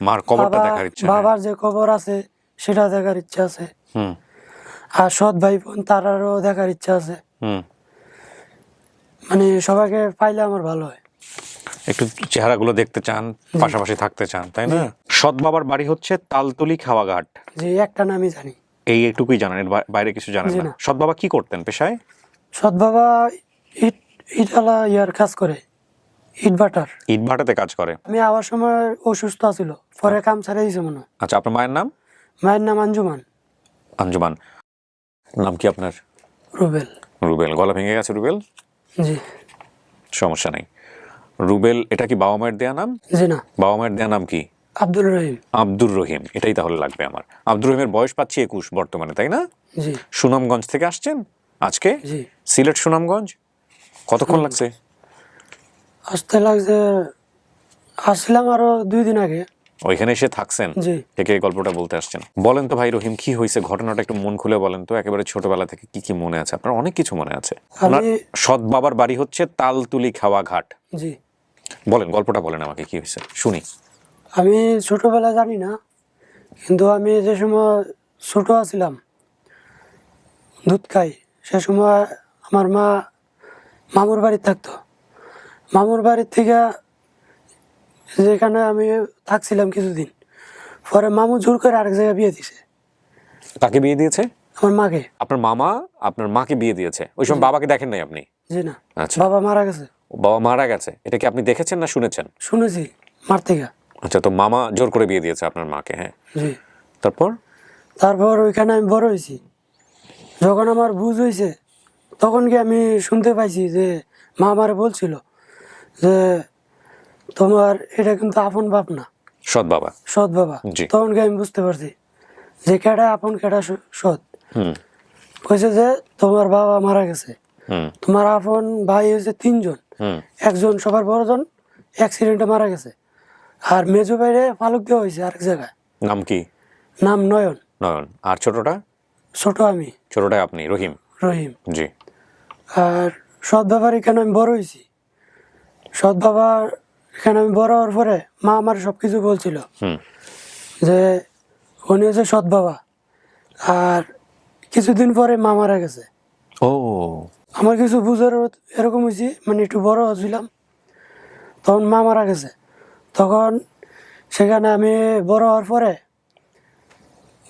মার কবরটা দেখার ইচ্ছা হ্যাঁ। বাবার যে খবর আছে সেটা দেখার ইচ্ছা আছে। হুম। আর সৎ ভাই বোন তারারও দেখার ইচ্ছা আছে। হুম। মানে সবাইকে পাইলে আমার ভালো হয়। একটু চেহারাগুলো দেখতে চান পাশাপাশি থাকতে চান তাই না? সৎ বাবার বাড়ি হচ্ছে তালতলি খাওয়াঘাট। যে একটা নামই জানি। এই একটুকুই জানেন বাইরে কিছু জানেন না। না। সৎ বাবা কি করতেন পেশায়? সৎ বাবা ইট ইটালা ইয়ার কাজ করে। ইট বাটার ইট ভাটাতে কাজ করে। আমি আবার সময় অসুস্থ ছিল পরে কাম ছাড়ে দিয়েছে মনে। আচ্ছা আপনার মায়ের নাম? মায়ের নাম আঞ্জুমান। আঞ্জুমান। নাম কি আপনার? রুবেল। রুবেল। গলা ভেঙে গেছে রুবেল? জি। সমস্যা নেই। রুবেল এটা কি বাবা মায়ের দেয়া নাম? জি না। বাবা মায়ের দেয়া নাম কি? আব্দুল রহিম। আব্দুর রহিম। এটাই তাহলে লাগবে আমার। আব্দুর রহিমের বয়স পাচ্ছি একুশ বর্তমানে তাই না? জি। সুনামগঞ্জ থেকে আসছেন? আজকে? জি। সিলেট সুনামগঞ্জ? কতক্ষণ লাগছে? আসতে লাগছে আসলাম আরও দুই দিন আগে। ওইখানে এসে থাকছেন? থেকে এই গল্পটা বলতে আসছেন। বলেন তো ভাই রহিম কি হয়েছে? ঘটনাটা একটু মন খুলে বলেন তো একেবারে ছোটবেলা থেকে কি কি মনে আছে? আপনার অনেক কিছু মনে আছে। আমি সৎ বাবার বাড়ি হচ্ছে তালতুলি খাওয়া ঘাট। জি। বলেন গল্পটা বলেন আমাকে কি হয়েছে? শুনি। আমি ছোটবেলা জানি না কিন্তু আমি যে সময় ছোট আছিলাম দুধ খাই সে সময় আমার মা মামুর বাড়ি থাকতো। মামুর বাড়ির থেকে যেখানে আমি থাকছিলাম কিছুদিন পরে মামু জোর করে আরেক জায়গায় বিয়ে দিছে। কাকে বিয়ে দিয়েছে? আমার মাকে। আপনার মামা আপনার মাকে বিয়ে দিয়েছে। ওই সময় বাবাকে দেখেন নাই আপনি? জি না আচ্ছা। বাবা মারা গেছে। বাবা মারা গেছে। এটা কি আপনি দেখেছেন না শুনেছেন? শুনেছি মার থেকে। আচ্ছা তো মামা জোর করে বিয়ে দিয়েছে আপনার মাকে হ্যাঁ? জি। তারপর? তারপর ওইখানে আমি বড় হয়েছি। যখন আমার বুঝ হয়েছে তখন কি আমি শুনতে পাইছি যে মা আমারে বলছিল যে তোমার এটা কিন্তু আপন বাপ না সৎ বাবা। সৎ বাবা। তখন কি আমি বুঝতে পারছি? যে কেডা আপন কেডা স- সৎ। কইছে যে তোমার বাবা মারা গেছে। তোমার আপন ভাই হয়েছে তিনজন। একজন সবার বড়জন অ্যাক্সিডেন্টে মারা গেছে। আর মেজো বাইরে ফালুক দেওয়া হয়েছে আরেক জায়গায়। নাম কি? নাম নয়ন। নয়ন। আর ছোটটা? ছোট আমি। ছোটটাই আপনি রহিম। রহিম। জি। আর সৎ বাবার এখানে আমি বড় হয়েছি সৎ বাবার এখানে আমি বড় হওয়ার পরে মা আমার সব কিছু বলছিল যে উনি হচ্ছে সৎ বাবা। আর কিছুদিন পরে মা মারা গেছে। ও। আমার কিছু বুঝার এরকম হয়েছি মানে একটু বড় হচ্ছিলাম তখন মা মারা গেছে। তখন সেখানে আমি বড় হওয়ার পরে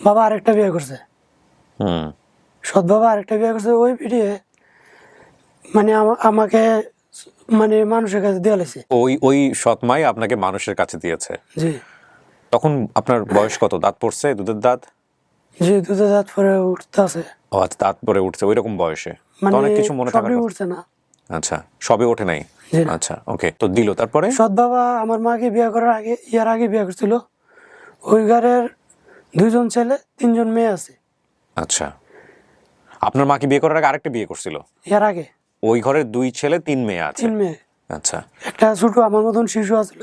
বাবা আরেকটা বিয়ে করছে। সৎ বাবা আরেকটা বিয়ে করছে। ওই পিঠিয়ে মানে আমা- আমাকে মানে মানুষের কাছে দেওয়া লাগছে। ওই ওই সৎমাই আপনাকে মানুষের কাছে দিয়েছে। জি। তখন আপনার বয়স কত? দাঁত পড়ছে? দুধের দাঁত? জি দুধের দাঁত পরে উঠতে আছে। ও আচ্ছা দাঁত পরে উঠছে ওই রকম বয়সে। তো মানে অনেক কিছু মনে থাকার উঠছে না। আচ্ছা সবে ওঠে নাই? আচ্ছা ওকে তো দিল। তারপরে? সৎ বাবা আমার মাকে বিয়ে করার আগে ইয়ার আগে বিয়ে করছিল। ওই ঘরের দুইজন ছেলে তিনজন মেয়ে আছে। আচ্ছা। আপনার মা কি বিয়ে করার আগে আরেকটা বিয়ে করছিল? ইয়ার আগে। ওই ঘরের দুই ছেলে তিন মেয়ে আছে। তিন মেয়ে। আচ্ছা। একটা ছোট আমার মতন শিশু আছিল।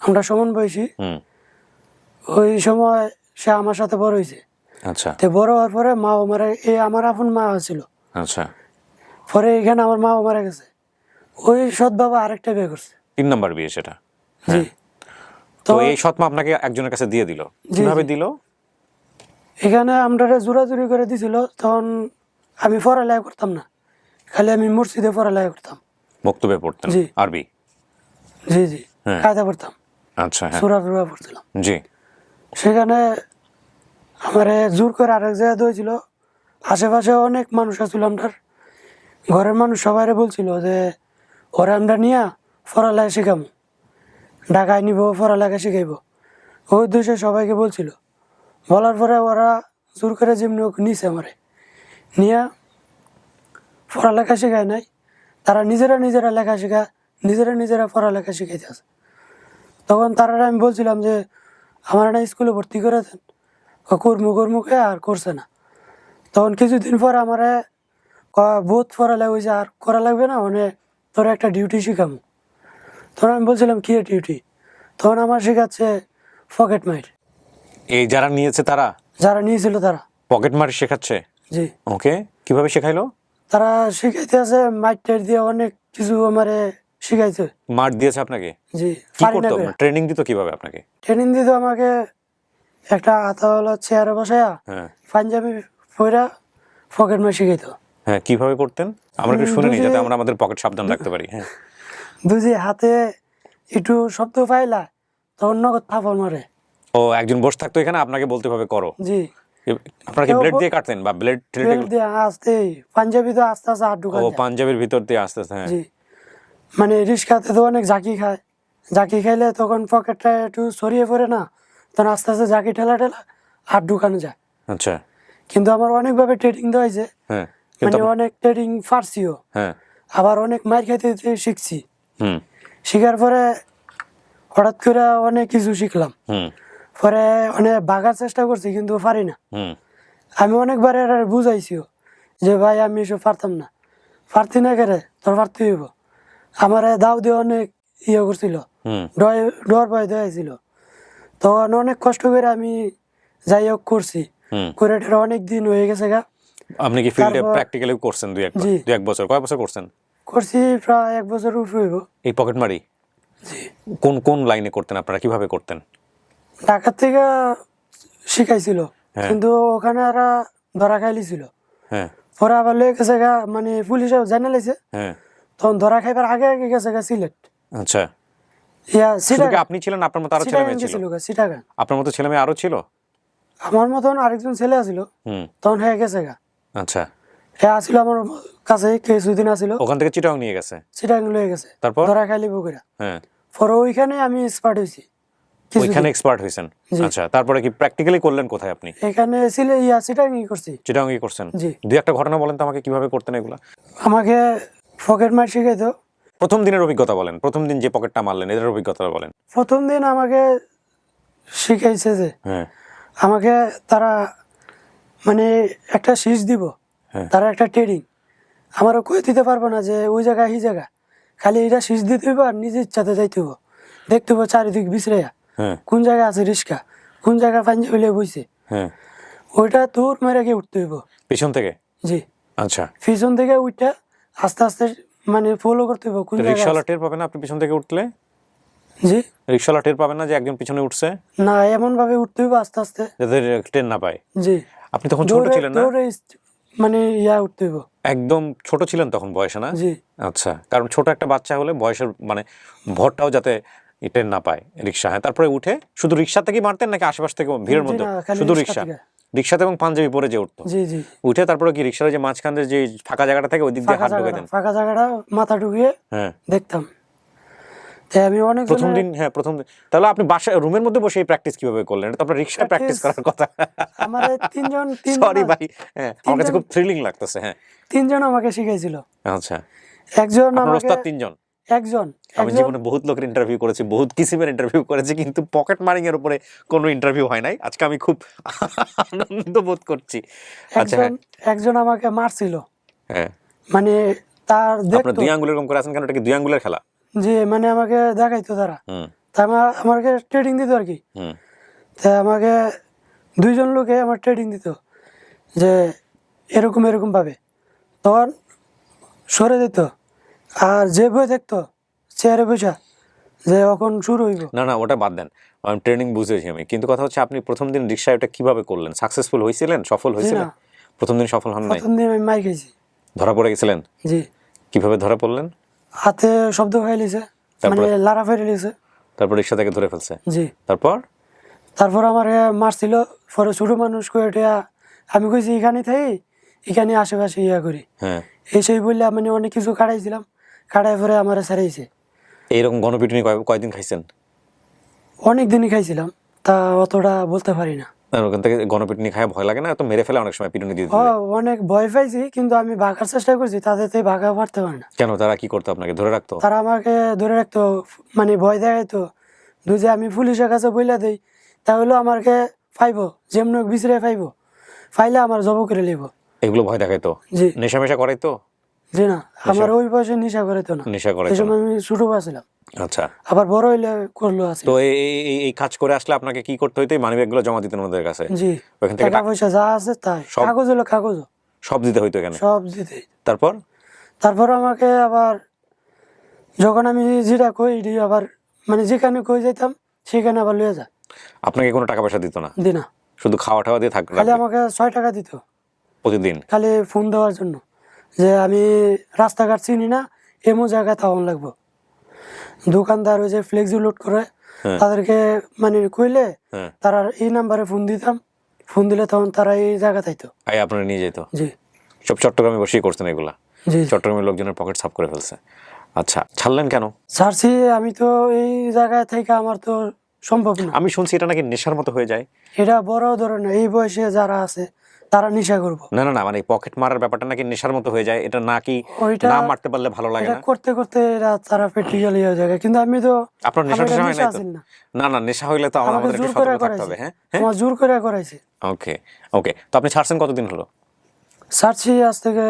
আমরা সমান বয়সী। হুম। ওই সময় সে আমার সাথে বড় হয়েছে। আচ্ছা। তো বড় হওয়ার পরে মা মারা এই আমার আপন মা ছিল আচ্ছা। পরে এখানে আমার মা মারা গেছে। ওই সৎ বাবা আরেকটা বিয়ে করছে। তিন নাম্বার বিয়ে সেটা? জি। তো তো এই সৎমা আপনাকে একজনের কাছে দিয়ে দিল। কীভাবে দিল? এখানে আমরা জোরাজুরি করে দিছিল। তখন আমি পড়ালেখা করতাম না। খালি আমি মসজিদে পড়ালেখা করতাম। বক্তব্যে পড়তেন? জি। আরবি? জি জি। হ্যাঁ। কায়দা পড়তাম। আচ্ছা হ্যাঁ। সুরা টুরা পড়ছিলাম। জি। সেখানে আমারে জোর করে আরেক জায়গায় দিয়েছিল আশেপাশে অনেক মানুষ আছিল আমার ঘরের মানুষ সবাই বলছিল যে ওরা আমরা নিয়ে পড়ালেখা শেখাবো ঢাকায় নিব পড়ালেখা শিখাইব। ওই উদ্দেশ্যে সবাইকে বলছিল। বলার পরে ওরা জোর করে যেমনি নিছে আমারে। নিয়ে পড়ালেখা শেখায় নাই। তারা নিজেরা নিজেরা লেখা শেখা নিজেরা নিজেরা পড়ালেখা শিখাইতে আছে। তখন তারা আমি বলছিলাম যে আমার না স্কুলে ভর্তি করে দেন। কর্মু কর্মুকে আর করছে না। তখন কিছুদিন পর আমার বহুত পড়া লাগবে যে আর করা লাগবে না মানে তোর একটা ডিউটি শিখামু। তখন আমি বলছিলাম কী ডিউটি তখন আমার শেখাচ্ছে পকেট মাইট এই যারা নিয়েছে তারা? যারা নিয়েছিল তারা। পকেট মারি শেখাচ্ছে? জি। ওকে কীভাবে শেখাইলো? তারা শিখাইতে আছে টাইট দিয়ে অনেক কিছু আমারে শিখাইছে। মার দিয়েছে আপনাকে? জি কি পারি করতো? ট্রেনিং দিত কীভাবে আপনাকে? ট্রেনিং দিত আমাকে একটা হাতা হলো চেয়ারে বসায়া হ্যাঁ। পাঞ্জাবি পয়রা পকেট মার শিখাইতো। হ্যাঁ কীভাবে করতেন? আমরা একটু শুনে নিই যাতে আমরা আমাদের পকেট সাবধান রাখতে পারি। হ্যাঁ। দুজি হাতে একটু শব্দ পাইলা তখন নগদ থাপড় মারে। ও একজন বসে থাকতো এখানে আপনাকে বলতে হবে করো। জি। আপনারা কি ব্লেড দিয়ে কাটতেন বা ব্লেড বেল্ট দিয়ে আস্তে পাঞ্জাবি তো আস্তে আস্তে হাত ও পাঞ্জাবির ভিতর দিয়ে আস্তে আস্তে হ্যাঁ। জি। মানে রিক্সাতে তো অনেক ঝাঁকি খায়। ঝাঁকি খাইলে তখন পকেটটা একটু সরিয়ে পড়ে না তখন আস্তে আস্তে ঝাঁকি ঠেলা ঠেলা হাত ঢুকানো যায়। আচ্ছা। কিন্তু আমার অনেকভাবে ট্রেডিং দেওয়া হয়েছে। হ্যাঁ। মানে অনেক ট্রেডিং পারছিও। হ্যাঁ। আবার অনেক মার খাইতে খাইতে শিখছি। হুম। শিখার পরে হঠাৎ করে অনেক কিছু শিখলাম। হুম। পরে অনেক বাগার চেষ্টা করছি কিন্তু পারি না। আমি অনেকবার এর বুঝাইছিও যে ভাই আমি এসব পারতাম না। পারতি না কেরে? তোর পারতে হইব। আমার দাও দিয়ে অনেক ইয়ে করছিল। ডর ভয় দেওয়াইছিল তখন অনেক কষ্ট করে আমি যাই হোক করছি। করে টেরে অনেক দিন হয়ে গেছে গা। আপনি কি ফিল্ডে প্র্যাকটিক্যালি করছেন দুই এক। দুই এক বছর? কয় বছর করছেন? করছি প্রায় এক বছর উপরে হইব। এই পকেট মারি? কোন কোন লাইনে করতেন আপনারা? কীভাবে করতেন? ঢাকার থেকে শিখাইছিল। হ্যাঁ। কিন্তু ওখানে এরা ধরা খাইলিছিল। হ্যাঁ। পরে আবার লয়ে গেছে গা মানে পুলিশে জানা লাইছে হ্যাঁ। তখন ধরা খাইবার আগে আগে গেছে গা সিলেট। আচ্ছা। ইয়া আপনি ছিলেন আপনার মতো আরও ছেলে মেয়ে ছিল। আপনার মতো ছেলে মেয়ে আরও ছিল? আমার মতন আরেকজন ছেলে আছিল। তখন হ্যাঁ গেছে গা। আচ্ছা। হ্যাঁ আসিল আমার কাছে কিছুদিন আসিল ওখান থেকে চিটাং নিয়ে গেছে? সিটাগাং লয়ে গেছে। তারপর? ধরা খাইলি বগুড়া। হ্যাঁ। পরে ওইখানে আমি হয়েছি। ওইখানে এক্সপার্ট হয়েছেন আচ্ছা তারপরে কি প্র্যাকটিক্যালি করলেন কোথায় আপনি? এখানে ছিলে ইয়া সিটাগাং করছি। চিটাং কি করছেন? জি। দুই একটা ঘটনা বলেন তো আমাকে কীভাবে করতেন এগুলা? আমাকে পকেট মার শিখাইতো। প্রথম দিনের অভিজ্ঞতা বলেন প্রথম দিন যে পকেটটা মারলেন এদের অভিজ্ঞতা বলেন। প্রথম দিন আমাকে শিখাইছে যে হ্যাঁ। আমাকে তারা মানে একটা শীষ দিব হ্যাঁ। তারা একটা ট্রেডিং আমারও কই দিতে পারব না যে ওই জায়গা এই জায়গা খালি এটা শীষ দিতে হইব আর নিজের ইচ্ছাতে যাইতে হইব। দেখতে হইব চারিদিক বিছড়াইয়া হ্যাঁ কোন জায়গায় আছে রিক্সা কোন জায়গায় পাঞ্জাবি লিয়ে বইছে হ্যাঁ। ওইটা তোর মেরে গিয়ে উঠতে হইব। পিছন থেকে? জি। আচ্ছা। পিছন থেকে উঠটা আস্তে আস্তে মানে ফলো করতে হইব কোন রিক্সাওয়ালা। টের পাবে না আপনি পিছন থেকে উঠলে? জি। রিক্সাওয়ালা টের পাবে না যে একজন পিছনে উঠছে? না এমন ভাবে উঠতে হইব আস্তে আস্তে। যাতে ট্রেন না পায়? জি। আপনি তখন ছোট ছিলেন না? মানে ইয়া উঠতে হইব। একদম ছোট ছিলেন তখন বয়সে না? জি। আচ্ছা কারণ ছোট একটা বাচ্চা হলে বয়সের মানে ভরটাও যাতে ট্রেন না পায় রিক্সা হ্যাঁ তারপরে উঠে শুধু রিক্সা থেকেই মারতেন নাকি আশেপাশ থেকে ভিড়ের মধ্যে শুধু রিক্সা রিক্সা রিক্সাতে এবং পাঞ্জাবি পরে যে উঠতো। উঠে তারপরে কি রিক্সার যে মাঝখান যে ফাঁকা জায়গাটা থাকে ওই দিক দিয়ে হাত ঢুকে দেন ফাঁকা জায়গাটা মাথা ঢুকিয়ে হ্যাঁ। দেখতাম। আমি অনেক প্রথম দিন হ্যাঁ প্রথম দিন। তাহলে আপনি রুমের মধ্যে বসে এই প্র্যাকটিস কীভাবে করলেন? এটা তো আপনার রিক্সায় প্র্যাকটিস করার কথা। আমার তিনজন সরি ভাই হ্যাঁ আমার কাছে খুব থ্রিলিং লাগতেছে হ্যাঁ। তিনজন আমাকে শিখাইছিল। আচ্ছা। একজন আমাকে ওস্তাদ তিনজন? একজন আমি জীবনে বহুত লোকের ইন্টারভিউ করেছি বহুত কিসিমের ইন্টারভিউ করেছি কিন্তু পকেট মারিং এর উপরে কোনো ইন্টারভিউ হয় নাই। আজকে আমি খুব আনন্দ বোধ করছি। আচ্ছা একজন হ্যাঁ। একজন আমাকে মারছিল। হ্যাঁ। মানে তার আপনার দুই আঙ্গুলের এরকম করে আছেন কেন? এটা কি দুই আঙ্গুলের খেলা? যে মানে আমাকে দেখাইতো তারা। হুম। তা আমার আমাকে ট্রেডিং দিত আর কি। হুম। তা আমাকে দুইজন লোকে আমার ট্রেডিং দিত যে এরকম এরকম ভাবে। তখন সরে দিত আর যে বই দেখতো চেয়ারে বসা যে এখন শুরু হইব। না না ওটা বাদ দেন। আমি ট্রেনিং বুঝেছি আমি। কিন্তু কথা হচ্ছে আপনি প্রথম দিন রিক্সায় ওটা কীভাবে করলেন? সাকসেসফুল হয়েছিলেন সফল হয়েছিলেন। প্রথম দিন সফল হন নাই? প্রথম দিন আমি মাই খাইছি। ধরা পড়ে গেছিলেন? জি। কীভাবে ধরা পড়লেন? হাতে শব্দ খাই লিছে মানে? লারা ফেরে লিছে তারপর রিক্সা থেকে ধরে ফেলছে? জি। তারপর? তারপর আমার মারছিল পরে ছোটো মানুষ করে এটা আমি কইছি এখানে থাই এখানে আশেপাশে ইয়া করি। হ্যাঁ। এই সেই বললে মানে অনেক কিছু কাটাইছিলাম কাটাই পরে আমার ছাড়াইছে এইরকম গণপিটুনি কয়দিন খাইছেন? অনেক দিনই খাইছিলাম তা অতটা বলতে পারি না। ওখান থেকে গণপিটুনি খায় ভয় লাগে না? তো মেরে ফেলে অনেক সময় পিটুনি দিয়ে অনেক ভয় পাইছি কিন্তু আমি ভাগার চেষ্টা করছি তাদের তো ভাগা পারতে পারে না। কেন? তারা কি করতো আপনাকে? ধরে রাখতো? তারা আমাকে ধরে রাখতো মানে ভয় দেখাইতো দু যে আমি পুলিশের কাছে বইলা দেই তাহলে আমাকে ফাইব যেমন বিচরে ফাইব ফাইলে আমার জব করে লিব। এগুলো ভয় দেখাইতো? জি। নেশা মেশা করাইতো? জি না আমার ওই বয়সে নেশা করে তো না। নেশা এই করাইতো সময় আমি ছোট ছিলাম। আচ্ছা। আবার বড় হইলে করল আছে। তো এই এই- এই- এই কাজ করে আসলে আপনাকে কি করতে হইতো? মানি ব্যাগগুলো জমা দিতেন ওদের কাছে? জি। ওখান থেকে টাকা পয়সা যা আছে তাই। কাগজ হলো কাগজ। সব দিতে হইতো এখানে? সব দিতে। তারপর? তারপর আমাকে আবার যখন আমি যেটা কই আবার মানে যেখানে কই যেতাম সেখানে আবার লয়ে যায়। আপনাকে কোনো টাকা পয়সা দিত না? দিনা। শুধু খাওয়া টাওয়া দিয়ে থাকতো খালি আমাকে ছয় টাকা দিত। প্রতিদিন? খালি ফোন দেওয়ার জন্য। যে আমি রাস্তাঘাট চিনি না এমন জায়গায় তখন লাগবো। দোকানদার ওই যে ফ্লেক্সি লোড করে হ্যাঁ। তাদেরকে মানে কইলে হ্যাঁ। তারা এই নাম্বারে ফোন দিতাম ফোন দিলে তখন তারা এই জায়গা থাইতো আই আপনারা নিয়ে যেত জি। সব চট্টগ্রামে বসেই করছেন এগুলা? জি চট্টগ্রামের লোকজনের পকেট সাফ করে ফেলছে। আচ্ছা ছাড়লেন কেন? ছাড়ছি আমি তো এই জায়গায় থেকে আমার তো সম্ভব না। আমি শুনছি এটা নাকি নেশার মতো হয়ে যায়। এটা বড় ধরনের এই বয়সে যারা আছে তারা নেশা করব। না না না মানে পকেট মারার ব্যাপারটা নাকি নেশার মতো হয়ে যায় এটা নাকি না মারতে পারলে ভালো লাগে না? করতে করতে এরা তারা প্র্যাকটিক্যালি হয়ে যায় কিন্তু আমি তো আপনার নেশা হয় নেশা আছিল না। না না নেশা হইলে তো আমাদের একটু সতর্ক থাকতে হবে হ্যাঁ? হ্যাঁ? আমার জোর করে করাইছে। ওকে ওকে তো আপনি ছাড়ছেন কতদিন হলো? ছাড়ছি আজ থেকে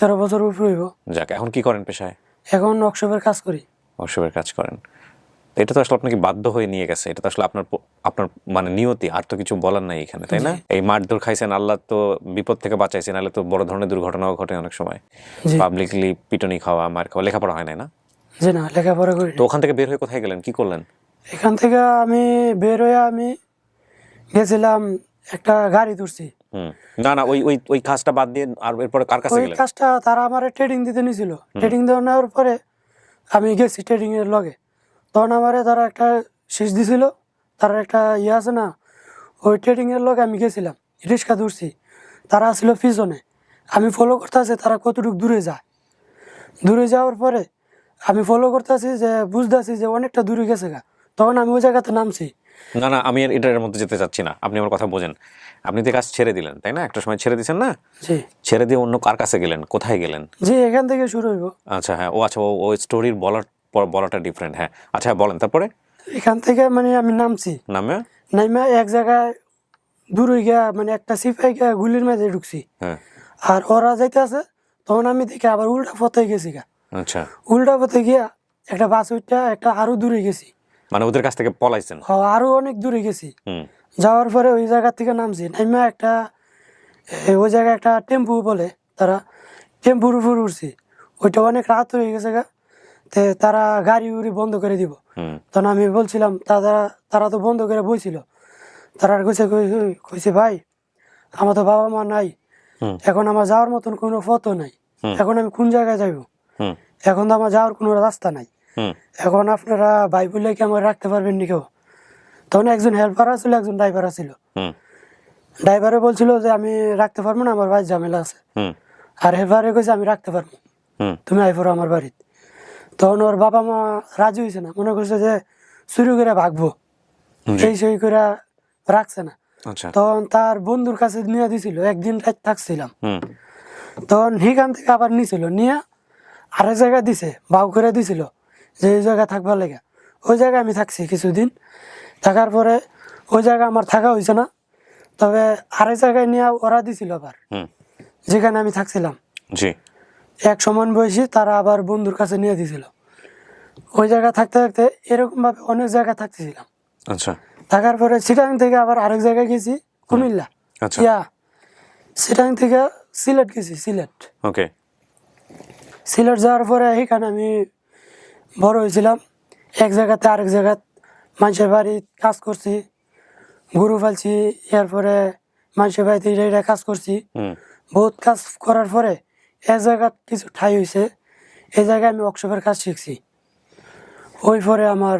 তেরো বছর উপরে হইব। যাক এখন কি করেন পেশায়? এখন ওয়ার্কশপের কাজ করি। অবসরের কাজ করেন। এটা তো আসলে আপনাকে বাধ্য হয়ে নিয়ে গেছে। এটা তো আসলে আপনার আপনার মানে নিয়তি আর তো কিছু বলার নাই এখানে তাই না? এই মারধর খাইছেন আল্লাহ তো বিপদ থেকে বাঁচাইছেন নাহলে তো বড় ধরনের দুর্ঘটনাও ঘটে অনেক সময়। পাবলিকলি পিটনি খাওয়া মার খাওয়া লেখাপড়া হয় নাই না? জি না লেখাপড়া করি। তো ওখান থেকে বের হয়ে কোথায় গেলেন? কি করলেন? এখান থেকে আমি বের হয়ে আমি গেছিলাম একটা গাড়ি তুলছি না না ওই ওই ওই কাজটা বাদ দিয়ে আর এরপরে কার কাছে ওই কাজটা তারা আমার ট্রেডিং দিতে নিয়েছিল ট্রেডিং দেওয়া নেওয়ার পরে আমি গেছি ট্রেডিং এর লগে। তখন আমারে তারা একটা শীষ দিছিল তার একটা ইয়ে আছে না ওই ট্রেডিং এর লগে আমি গেছিলাম রিক্সা ধরছি তারা ছিল পিছনে আমি ফলো করতেছি তারা কতটুকু দূরে যায়। দূরে যাওয়ার পরে আমি ফলো করতেছি যে বুঝতেছি যে অনেকটা দূরে গেছে গা তখন আমি ওই জায়গাতে নামছি। না না আমি এটার মধ্যে যেতে চাচ্ছি না আপনি আমার কথা বোঝেন। আপনি তো কাজ ছেড়ে দিলেন তাই না? একটা সময় ছেড়ে দিয়েছেন না? জি। ছেড়ে দিয়ে অন্য কার কাছে গেলেন? কোথায় গেলেন? জি এখান থেকে শুরু হইব। আচ্ছা হ্যাঁ ও আচ্ছা ও স্টোরির বলার বলাটা ডিফারেন্ট হ্যাঁ। আচ্ছা বলেন তারপরে? এখান থেকে মানে আমি নামছি। নামে? নাইমা এক জায়গায় দূরে গিয়া মানে একটা সিপাই গিয়া গুলির মাঝে ঢুকছি। হ্যাঁ। আর ওরা যাইতে আছে তখন আমি দেখি আবার উল্টা পথে গেছি গা। আচ্ছা। উল্টা পথে গিয়া একটা বাস উঠটা একটা আরও দূরে গেছি। মানে ওদের কাছ থেকে পলাইছেন? হ, আরও অনেক দূরে গেছি। হুম। যাওয়ার পরে ওই জায়গা থেকে নামছি। নাইমা একটা ওই জায়গায় একটা টেম্পু বলে তারা টেম্পুর উপর উঠছি। ওইটা অনেক রাত হয়ে গেছে গা। তারা গাড়ি উড়ি বন্ধ করে দিব। তখন আমি বলছিলাম তারা তারা তো বন্ধ করে বইছিল। তারা কইছে কইছে ভাই আমার তো বাবা মা নাই। এখন আমার যাওয়ার মতন কোনো পথও নাই। এখন আমি কোন জায়গায় যাইব? এখন তো আমার যাওয়ার কোনো রাস্তা নাই। এখন আপনারা ভাই বললে কি আমার রাখতে পারবেন নি কেউ? তখন একজন হেল্পার আছিল একজন ড্রাইভার আছিল ড্রাইভারে বলছিল যে আমি রাখতে পারব না আমার ভাই ঝামেলা আছে। আর হেল্পারে কইছে আমি রাখতে পারব। তুমি আইফোর আমার বাড়িতে। তখন ওর বাবা মা রাজি হয়েছে না। মনে করছে যে চুরি করে ভাগবো। এই সই করে রাখছে না। আচ্ছা। তখন তার বন্ধুর কাছে নিয়ে দিছিল একদিন রাত থাকছিলাম। তখন সেখান থেকে আবার নিছিল নিয়ে আরেক জায়গায় দিছে বাউ করে দিছিল যে এই জায়গায় থাকবার লেগে। ওই জায়গায় আমি থাকছি কিছুদিন। থাকার পরে ওই জায়গায় আমার থাকা হয়েছে না। তবে আরেক জায়গায় নিয়ে ওরা দিছিল আবার। যেখানে আমি থাকছিলাম। জি। এক সমান বয়সী তারা আবার বন্ধুর কাছে নিয়ে দিয়েছিল। ওই জায়গায় থাকতে থাকতে এরকমভাবে অনেক জায়গায় থাকতেছিলাম। আচ্ছা। থাকার পরে সিটাং থেকে আবার আরেক জায়গায় গেছি কুমিল্লা। আচ্ছা। ইয়া সিটাং থেকে সিলেট গেছি সিলেট। ওকে। সিলেট যাওয়ার পরে এখানে আমি বড় হয়েছিলাম। এক জায়গাতে আরেক জায়গাত মানুষের বাড়ি কাজ করছি গরু ফালছি এরপরে মানুষের বাড়িতে কাজ করছি। বহুত কাজ করার পরে এক জায়গাত কিছু ঠাই হয়েছে এই জায়গায় আমি ওয়ার্কশপের কাজ শিখছি। ওই পরে আমার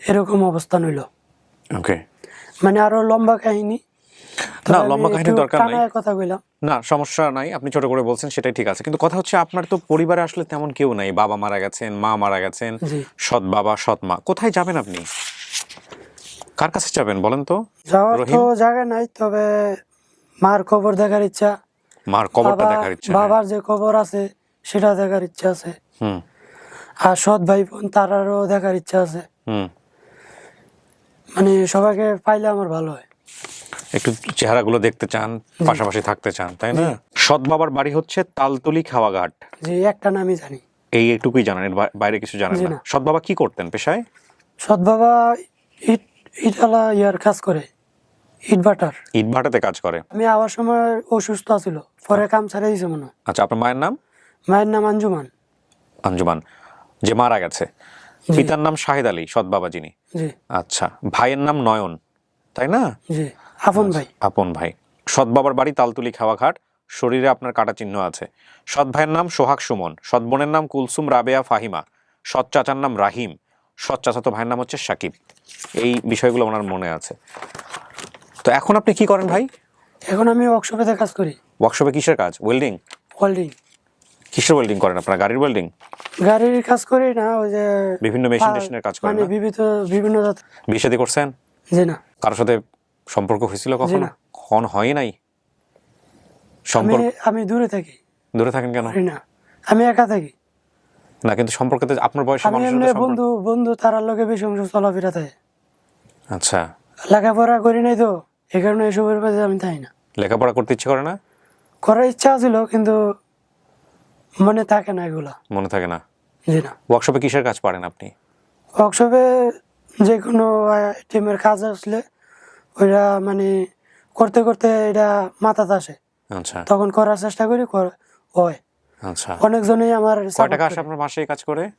এরকম অবস্থান হইল। ওকে মানে আরও লম্বা কাহিনী। না লম্বা একটু দরকার নাই। কথা কইলাম। না সমস্যা নাই। আপনি ছোট করে বলছেন সেটাই ঠিক আছে। কিন্তু কথা হচ্ছে আপনার তো পরিবারে আসলে তেমন কেউ নাই। বাবা মারা গেছেন মা মারা গেছেন সৎ বাবা সৎ মা। কোথায় যাবেন আপনি? কার কাছে যাবেন বলেন তো? যাওয়ার তো জায়গা নাই তবে মার খবর দেখার ইচ্ছা। মার কবরটা দেখার ইচ্ছা হ্যাঁ। বাবার যে খবর আছে সেটা দেখার ইচ্ছা আছে। হুম। আর সৎ ভাই বোন তারারও দেখার ইচ্ছা আছে। হুম। মানে সবাইকে পাইলে আমার ভালো হয়। একটু চেহারাগুলো দেখতে চান পাশাপাশি থাকতে চান তাই না? সৎ বাবার বাড়ি হচ্ছে তালতলি খাওয়াঘাট। যে একটা নামই জানি। এই একটুকুই জানেন বাইরে কিছু জানেন জি না। না। সৎ বাবা কি করতেন পেশায়? সৎ বাবা ইট ইটালা ইয়ার কাজ করে। ইট বাটার ইট ভাটাতে কাজ করে। আমি আওয়ার সময় অসুস্থ আছিল পরে কাম ছাড়ে দিয়েছে মনে আচ্ছা আপনার মায়ের নাম? মায়ের নাম আঞ্জুমান। আঞ্জুমান যে মারা গেছে। পিতার নাম শাহেদ আলী সৎ বাবা যিনি আচ্ছা ভাইয়ের নাম নয়ন তাই না? জি আপন ভাই। আপন ভাই। সৎ বাবার বাড়ি তালতুলি খাওয়াঘাট শরীরে আপনার কাটা চিহ্ন আছে। সৎ ভাইয়ের নাম সোহাগ সুমন সৎ বোনের নাম কুলসুম রাবেয়া ফাহিমা সৎ চাচার নাম রাহিম সৎ চাচাতো ভাইয়ের নাম হচ্ছে সাকিব। এই বিষয়গুলো ওনার মনে আছে। তো এখন আপনি কি করেন ভাই? এখন আমি ওয়ার্কশপেতে কাজ করি। ওয়ার্কশপে কিসের কাজ? ওয়েল্ডিং ওয়েল্ডিং কিসের ওয়েল্ডিং করেন আপনারা? গাড়ির ওয়েল্ডিং গাড়ির কাজ করি না ওই যে বিভিন্ন মেশিন টেশিনের কাজ করেন মানে বিভিন্ন বিভিন্ন জাত বিয়ে শাদী করছেন? জি না। কারোর সাথে সম্পর্ক হয়েছিল কখনো? না। কখন? হয় নাই? সম্পর্ক আমি দূরে থাকি। দূরে থাকেন কেন? করি না। আমি একা থাকি। না কিন্তু সম্পর্কতে আপনার বয়সী মানুষের সাথে বন্ধু বন্ধু তারার লোকে বেশি অংশ চলাফেরা থাকে। আচ্ছা। লেখাপড়া করি নাই তো। কারণে এসবের মাঝে আমি থাকি না। লেখাপড়া করতে ইচ্ছে করে না? করার ইচ্ছা ছিল কিন্তু মনে থাকে না এগুলা। মনে থাকে না? জি না। ওয়ার্কশপে কিসের কাজ পারেন আপনি? ওয়ার্কশপে যে কোনো টিমের কাজ আসলে ওইটা মানে করতে করতে এটা মাথাতে আসে। আচ্ছা। তখন করার চেষ্টা করি হয়। আচ্ছা। অনেকজনই আমার কয় টাকা আসে আপনার মাসে কাজ করে?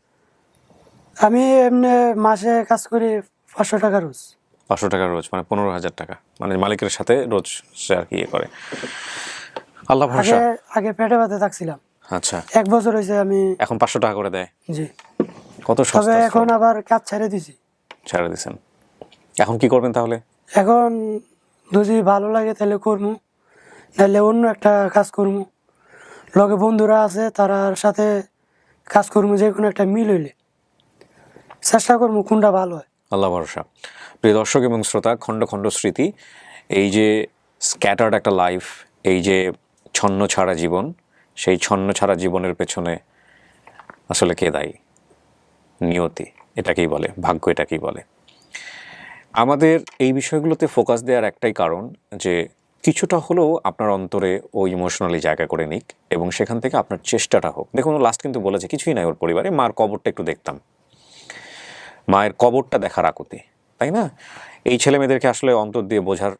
আমি এমনি মাসে কাজ করি পাঁচশো টাকা রোজ। পাঁচশো টাকা রোজ মানে পনেরো হাজার টাকা। মানে মালিকের সাথে রোজ সে আর কি ইয়ে করে। আল্লাহ ভরসা। আগে পেটে ব্যথা থাকছিলাম। আচ্ছা। এক বছর হয়েছে আমি এখন পাঁচশো টাকা করে দেয়। জি। কত সস্তা এখন আবার কাজ ছেড়ে দিছি। ছেড়ে দিয়েছেন এখন কি করবেন তাহলে? এখন যদি ভালো লাগে তাহলে করব নাহলে অন্য একটা কাজ করব লগে বন্ধুরা আছে তারার সাথে কাজ করব যে কোনো একটা মিল হইলে। চেষ্টা করব কোনটা ভালো হয়। আল্লাহ ভরসা। প্রিয় দর্শক এবং শ্রোতা, খণ্ড খণ্ড স্মৃতি, এই যে স্ক্যাটার্ড একটা লাইফ এই যে ছন্ন ছাড়া জীবন, সেই ছন্ন ছাড়া জীবনের পেছনে আসলে কে দায়ী? নিয়তি, এটাকেই বলে, ভাগ্য এটাকেই বলে। আমাদের এই বিষয়গুলোতে ফোকাস দেওয়ার একটাই কারণ যে কিছুটা হলেও আপনার অন্তরে ও ইমোশনালি জায়গা করে নিক এবং সেখান থেকে আপনার চেষ্টাটা হোক। দেখুন লাস্ট কিন্তু বলেছে, কিছুই নাই ওর পরিবারে, মার কবরটা একটু দেখতাম। মায়ের কবরটা দেখার আকুতি তাই না? এই ছেলে মেয়েদেরকে আসলে অন্তর দিয়ে বোঝার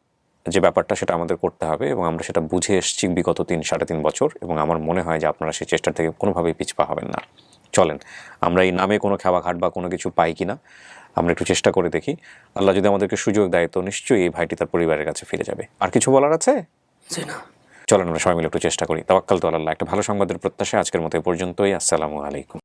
যে ব্যাপারটা সেটা আমাদের করতে হবে এবং আমরা সেটা বুঝে এসেছি বিগত তিন সাড়ে তিন বছর এবং আমার মনে হয় যে আপনারা সেই চেষ্টা থেকে কোনোভাবেই পিছপা হবেন না। চলেন আমরা এই নামে কোনো খাওয়া ঘাট বা কোনো কিছু পাই কিনা আমরা একটু চেষ্টা করে দেখি। আল্লাহ যদি আমাদেরকে সুযোগ দেয় তো নিশ্চয়ই এই ভাইটি তার পরিবারের কাছে ফিরে যাবে। আর কিছু বলার আছে? না। চলেন আমরা সবাই মিলে একটু চেষ্টা করি। তাওয়াক্কাল তো আল্লাহ একটা ভালো সংবাদের প্রত্যাশা আজকের মতো এ পর্যন্তই। আসসালামু আলাইকুম।